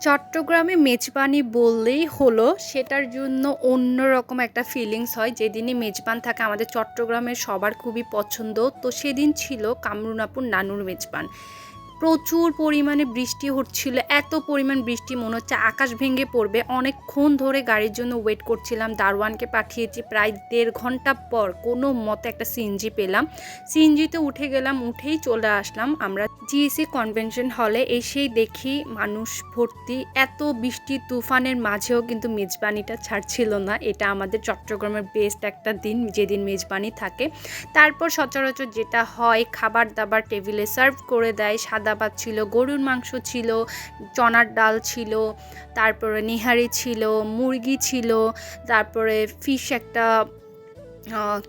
চট্টগ্রামে মেজবানি বললেই হলো, সেটার জন্য অন্যরকম একটা ফিলিংস হয়। যেদিনই মেজবান থাকে, আমাদের চট্টগ্রামের সবার খুবই পছন্দ। তো সেদিন ছিল কামরুনাপুর নানুর মেজবান। প্রচুর পরিমাণে বৃষ্টি হচ্ছিল, এত পরিমাণ বৃষ্টি মনে হচ্ছে আকাশ ভেঙে পড়বে। অনেকক্ষণ ধরে গাড়ির জন্য ওয়েট করছিলাম, দারোয়ানকে পাঠিয়েছি, প্রায় দেড় ঘণ্টা পর কোনো মতে একটা সিএনজি পেলাম। সিএনজিতে উঠে গেলাম, উঠেই চলে আসলাম আমরা জিএসি কনভেনশন হলে এসেই দেখি মানুষ ভর্তি, এত বৃষ্টি তুফানের মাঝেও কিন্তু মেজবানিটা ছাড়ছিল না। এটা আমাদের চট্টগ্রামের বেস্ট একটা দিন, যেদিন মেজবানি থাকে। তারপর সচরাচর যেটা হয়, খাবার দাবার টেবিলে সার্ভ করে দেয়, সাদা ভাত ছিল, গরুর মাংস ছিল, চনার ডাল ছিল, তারপরে নিহারি ছিল, মুরগি ছিল, তারপরে ফিশ একটা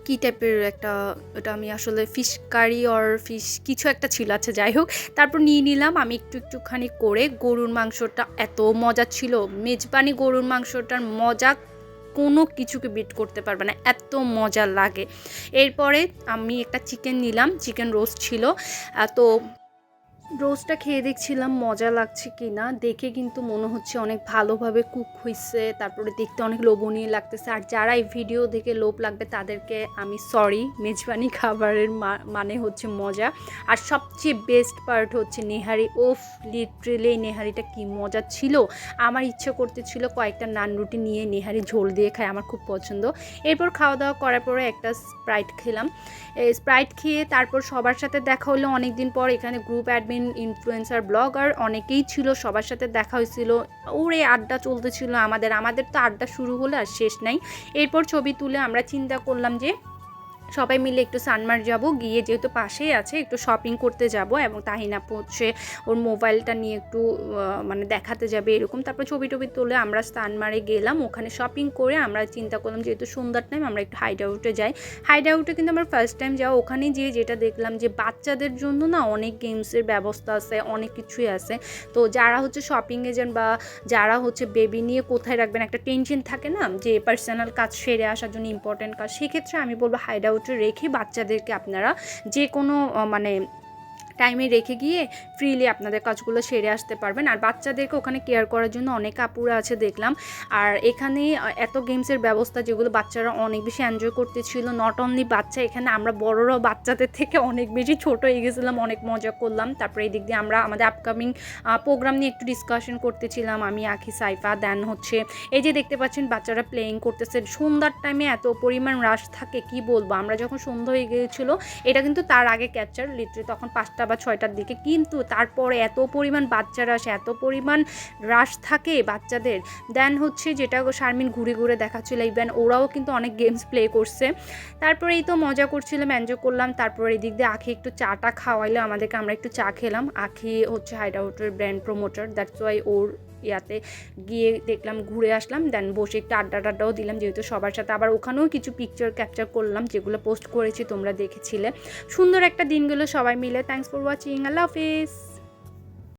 কি টাইপের একটা, ওটা আমি আসলে ফিশ কারি অর ফিশ কিছু একটা ছিল আচ্ছা যাই হোক, তারপর নিয়ে নিলাম, আমি একটু একটুখানি করে গরুর মাংসটা এত মজা ছিল, মেজবানি গরুর মাংসটার মজা কোনো কিছুকে বিট করতে পারবে না, এত মজা লাগে। এরপরে আমি একটা চিকেন নিলাম চিকেন রোস্ট ছিল তো রোস্টটা খেয়ে দেখছিলাম, মজা লাগছে কি না দেখে কিন্তু মনে হচ্ছে অনেক ভালোভাবে কুক হয়েছে তারপরে দেখতে অনেক লোভনীয় লাগতেছে। আর যারা এই ভিডিও দেখে লোভ লাগবে, তাদেরকে আমি সরি মেজবানি খাবারের মানে হচ্ছে মজা। আর সবচেয়ে বেস্ট পার্ট হচ্ছে নেহারি ওফ লিটারেলি নেহারিটা কি মজা ছিল। আমার ইচ্ছে করতেছিল কয়েকটা নান রুটি নিয়ে নেহারি ঝোল দিয়ে খাই আমার খুব পছন্দ। এরপর খাওয়া দাওয়া করার পরে একটা স্প্রাইট খেলাম। স্প্রাইট খেয়ে তারপর সবার সাথে দেখা হলো। অনেক দিন পর এখানে গ্রুপ অ্যাডমিন ইনফ্লুয়েন্সার ব্লগার অনেকেই ছিল, সবার সাথে দেখা হয়েছিল। ওরে আড্ডা চলতেছিল আমাদের আমাদের তো আড্ডা শুরু হলো আর শেষ নাই। এরপর ছবি তুলে আমরা চিন্তা করলাম যে সবাই মিলে একটু সানমার যাব, গিয়ে যেহেতু পাশেই আছে, একটু শপিং করতে যাব এবং তাহিনা হচ্ছে ওর মোবাইলটা নিয়ে একটু মানে দেখাতে যাবে এরকম। তারপর ছবি টবি তুলে আমরা সানমারে গেলাম, ওখানে শপিং করে আমরা চিন্তা করলাম যেহেতু সুন্দর টাইম আমরা একটু হাইড আউটে যাই। হাইড আউটে কিন্তু আমার ফার্স্ট টাইম যাওয়া, ওখানে যেয়ে যেটা দেখলাম যে বাচ্চাদের জন্য না অনেক গেমসের ব্যবস্থা আছে, অনেক কিছুই আছে। তো যারা হচ্ছে শপিংয়ে যান বা যারা হচ্ছে বেবি নিয়ে কোথায় রাখবেন, একটা টেনশন থাকে না যে পার্সোনাল কাজ সেরে আসার জন্য ইম্পর্টেন্ট কাজ, সেক্ষেত্রে আমি বলব হাইড আউটে রেখে বাচ্চাদেরকে আপনারা যে কোনো মানে টাইমে রেখে গিয়ে ফ্রিলি আপনাদের কাজগুলো সেরে আসতে পারবেন। আর বাচ্চাদেরকে ওখানে কেয়ার করার জন্য অনেক আপুরা আছে দেখলাম। আর এখানে এত গেমসের ব্যবস্থা যেগুলো বাচ্চারা অনেক বেশি এনজয় করতেছিল। নট অনলি বাচ্চা, এখানে আমরা বড়রাও বাচ্চাদের থেকে অনেক বেশি ছোট হয়ে গেছিলাম, অনেক মজা করলাম। তারপরে এই দিক দিয়ে আমরা আমাদের আপকামিং প্রোগ্রাম নিয়ে একটু ডিসকাশন করতেছিলাম, আমি, আখি, সাইফা, দেন হচ্ছে, এই যে দেখতে পাচ্ছেন বাচ্চারা প্লেয়িং করতেছে। সন্ধ্যার টাইমে এত পরিমাণ রাশ থাকে, কি বলব? আমরা যখন সন্ধ্যা হয়ে গিয়েছিল, এটা কিন্তু তার আগে ক্যাপচার লিটারে তখন পাঁচটা বা ছয়টার দিকে। কিন্তু তারপরে এত পরিমাণ বাচ্চারাস এত পরিমাণ রাশ থাকে বাচ্চাদের। দেন হচ্ছে যেটা শারমিন ঘুরে ঘুরে দেখাচ্ছিল ইভেন ওরাও কিন্তু অনেক গেমস প্লে করছে। তারপরে এই তো মজা করছিলাম এনজয় করলাম। তারপরে এদিক দিয়ে আখি একটু চাটা খাওয়াইলো, আমাদেরকে আমরা একটু চা খেলাম। আখি হচ্ছে হাইড আউটের ব্র্যান্ড প্রমোটার দ্যাটস ওয়াই ওর ইয়াতে গিয়ে দেখলাম, ঘুরে আসলাম দেন বসে একটু আড্ডা টাড্ডাও দিলাম, যেহেতু সবার সাথে আবার ওখানেও কিছু পিকচার ক্যাপচার করলাম, যেগুলো পোস্ট করেছি তোমরা দেখেছিলে। সুন্দর একটা দিনগুলো সবাই মিলে। থ্যাংকস ফর ওয়াচিং আল্লাহ হাফিজ